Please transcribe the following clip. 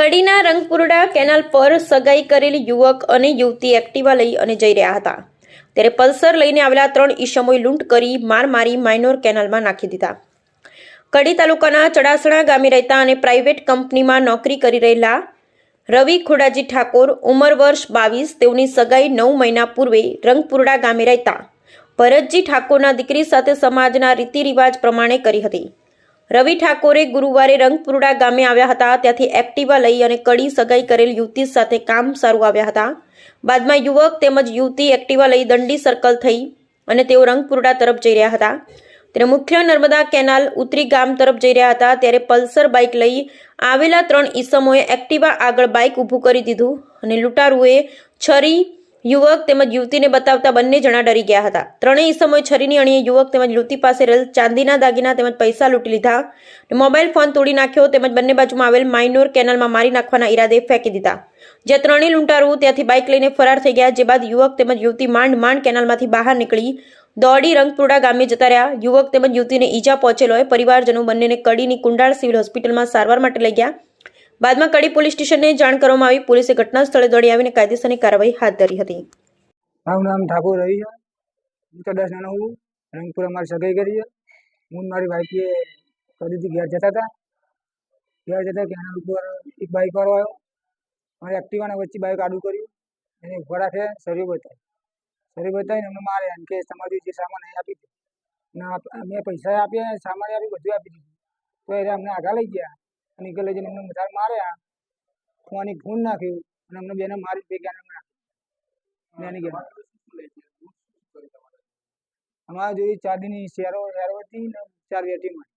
કડીના Rangpurda canal પર સગાઈ કરેલી યુવક અને યુવતી એક્ટિવા લઈ અને જઈ રહ્યા હતા. ત્યારે પલ્સર લઈને આવેલા ત્રણ ઈસમોએ લૂંટ કરી માર મારી માઇનોર કેનાલમાં નાખી દીધા. કડી તાલુકાના ચડાસણા ગામે રહેતા અને પ્રાઇવેટ કંપનીમાં નોકરી કરી રહેલા રવિ ખોડાજી ઠાકોર ઉંમર વર્ષ બાવીસ, તેઓની સગાઈ નવ મહિના પૂર્વે રંગપુરડા ગામે રહેતા. ભરતજી ઠાકોરના દીકરી સાથે સમાજના રીતિરિવાજ પ્રમાણે કરી હતી. રવિ ઠાકોરે ગુરુવારે રંગપુરડા ગામે આવ્યા હતા. ત્યાંથી એક્ટિવા લઈ અને કડી સગાઈ કરેલ યુવતી સાથે કામ સારું આવ્યા હતા. બાદમાં યુવક તેમજ યુવતી એક્ટિવા લઈ દંડી સર્કલ થઈ અને તેઓ રંગપુરડા તરફ જઈ રહ્યા હતા. ત્યારે મુખ્ય નર્મદા કેનાલ ઉતરી ગામ તરફ જઈ રહ્યા હતા. ત્યારે પલ્સર બાઇક લઈ આવેલા ત્રણ ઈસમોએ એક્ટિવા આગળ બાઇક ઊભું કરી દીધું અને લૂંટારુએ છરી યુવક તેમજ યુવતીને બતાવતા બંને જણા ડરી ગયા હતા. ત્રણેય સમય છરીની અણીએ યુવક તેમજ યુવતી પાસે રહેલ ચાંદીના દાગીના તેમજ પૈસા લૂંટી લીધા મોબાઈલ ફોન તોડી નાખ્યો તેમજ બંને બાજુમાં આવેલ માઇનોર કેનાલમાં મારી નાખવાના ઈરાદે ફેંકી દીધા. જે ત્રણેય લૂંટારૂ ત્યાંથી બાઇક લઈને ફરાર થઈ ગયા, જે બાદ યુવક તેમજ યુવતી માંડ માંડ કેનાલમાંથી બહાર નીકળી દોડી રંગપુરડા ગામે જતા રહ્યા. યુવક તેમજ યુવતીને ઈજા પહોંચેલો હોય પરિવારજનો બંનેને કડીની કુંડાળ સિવિલ હોસ્પિટલમાં સારવાર માટે લઈ ગયા. બાદમાં કડી પોલીસ સ્ટેશનને જાણ કરવામાં આવી. પોલીસે ઘટના સ્થળે દોડી આવીને કાયદેસરની કાર્યવાહી હાથ ધરી હતી. મારું નામ ઠાકોર રહી છે હું તો દસ નાનો રંગપુર અમારી સગાઈ કરી છે. હું મારી વાઈફે હતી ઘેર જતા હતા. ઘેર જતા કેનાલ ઉપર એક બાઈક વાળો આવ્યો. મારે એક્ટિવાના વચ્ચે બાઈક આડું કર્યું. એને ઊભા છે શરીર બતાવી. શરીર બતાવીને અમને મારે એમ કે તમારી જે સામાન અહીં આપી દે. ના મેં પૈસા આપ્યા, સામાન આપી બધું આપી દીધું. તો એને અમને આગળ લઈ ગયા. અને લઈ જઈને અમને વધારે માર્યા. ફોની ખૂન નાખ્યું અને અમને બેને મારી ભેગા નાખ્યું એની ગયા અમારા જોઈ ચાંદીની શેરો શેરો હતી ને ચાર વેટીમાં